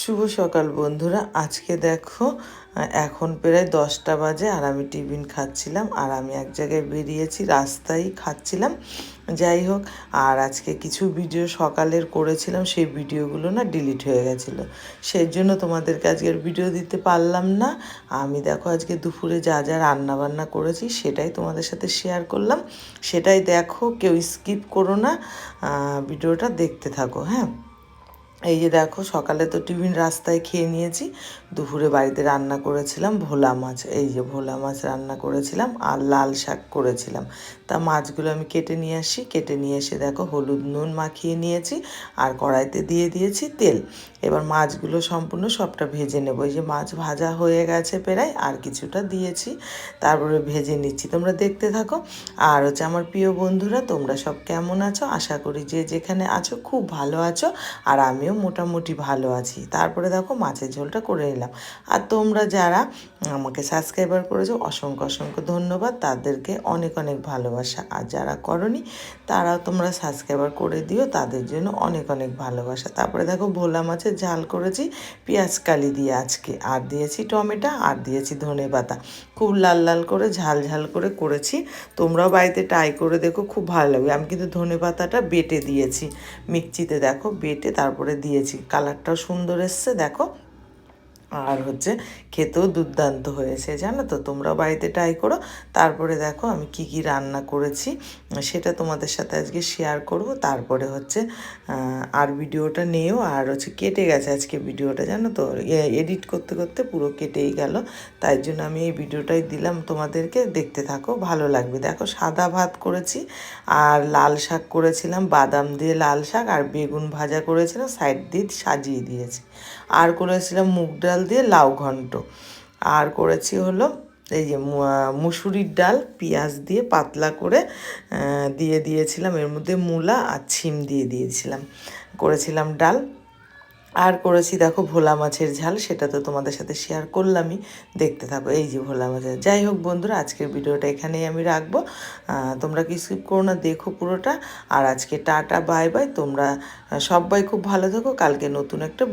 শুভ সকাল বন্ধুরা। আজকে দেখো এখন প্রায় দশটা বাজে আর আমি টিফিন খাচ্ছিলাম আর আমি এক জায়গায় বেরিয়েছি, রাস্তায় খাচ্ছিলাম। যাই হোক, আর আজকে কিছু ভিডিও সকালের করেছিলাম, সেই ভিডিওগুলো না ডিলিট হয়ে গেছিল। সেই জন্য তোমাদেরকে আজকের ভিডিও দিতে পারলাম না। আমি দেখো আজকে দুপুরে যা যা রান্না বান্না করেছি, সেটাই তোমাদের সাথে শেয়ার করলাম। সেটাই দেখো, কেউ স্কিপ করো না ভিডিওটা দেখতে থাকো হ্যাঁ? এই যে দেখো, সকালে তো টিফিন রাস্তায় খেয়ে নিয়েছি। দুপুরে বাড়িতে রান্না করেছিলাম ভোলা মাছ। এই যে ভোলা মাছ রান্না করেছিলাম আর লাল শাক করেছিলাম। তা মাছগুলো আমি কেটে নিয়ে আসি। কেটে নিয়ে এসে দেখো, হলুদ নুন মাখিয়ে নিয়েছি আর কড়াইতে দিয়ে দিয়েছি তেল। এবার মাছগুলো সম্পূর্ণ সবটা ভেজে নেব। এই যে মাছ ভাজা হয়ে গেছে প্রায়, আর কিছুটা দিয়েছি। তারপরে ভেজে নিচ্ছি। তোমরা দেখতে থাকো। আর হচ্ছে আমার প্রিয় বন্ধুরা, তোমরা সব কেমন আছো? আশা করি যে যেখানে আছো খুব ভালো আছো। আর আমিও মোটামুটি ভালো আছি। তারপরে দেখো মাছের ঝোলটা করে নিলাম। আর তোমরা যারা আমাকে সাবস্ক্রাইবার করেছ, অসংখ্য অসংখ্য ধন্যবাদ। তাদেরকে অনেক অনেক ভালোবাসা। আর যারা করনি, তারাও তোমরা সাবস্ক্রাইবার করে দিও। তাদের জন্য অনেক অনেক ভালোবাসা। তারপরে দেখো ভোলা মাছের ঝাল করেছি, পেঁয়াজ কালি দিয়ে আজকে। আর দিয়েছি টমেটো, আর দিয়েছি ধনে পাতা। খুব লাল লাল করে, ঝাল ঝাল করে করেছি। তোমরাও বাড়িতে ট্রাই করে দেখো, খুব ভালো লাগবে। আমি কিন্তু ধনে পাতাটা বেটে দিয়েছি। মিক্সিতে দেখো বেটে, তারপরে দিয়েছি। কালারটাও সুন্দর এসছে দেখো। আর হচ্ছে খেতেও দুর্দান্ত হয়েছে, জানো তো? তোমরাও বাড়িতে ট্রাই করো। তারপরে দেখো আমি কি কি রান্না করেছি, সেটা তোমাদের সাথে আজকে শেয়ার করব। তারপরে হচ্ছে আর ভিডিওটা নেও। আর হচ্ছে কেটে গেছে আজকে ভিডিওটা, জানো তো? এডিট করতে করতে পুরো কেটেই গেল। তাই জন্য আমি এই ভিডিওটাই দিলাম তোমাদেরকে। দেখতে থাকো, ভালো লাগবে। দেখো সাদা ভাত করেছি, আর লাল শাক করেছিলাম, বাদাম দিয়ে লাল শাক, আর বেগুন ভাজা করেছিলাম সাইড দিয়ে সাজিয়ে দিয়েছি। আর করেছিলাম মুগ ডাল দিয়ে লাউ ঘন্ট। আর করেছি হলো এই যে মুসুরির ডাল, পেঁয়াজ দিয়ে পাতলা করে দিয়ে দিয়েছিলাম। এর মধ্যে মূলা আর ছিম দিয়ে দিয়েছিলাম। করেছিলাম ডাল। আর করেছি দেখো ভোলা মাছের ঝাল, সেটা তো তোমাদের সাথে শেয়ার করলামই। দেখতে থাকো এই যে ভোলা মাছের যাই হোক বন্ধুরা, আজকের ভিডিওটা এখানেই আমি রাখব। তোমরা কি স্কিপ করো না, দেখো পুরোটা। আর আজকে টাটা বাই বাই তোমরা সবাই খুব ভালো থাকো। কালকে নতুন একটা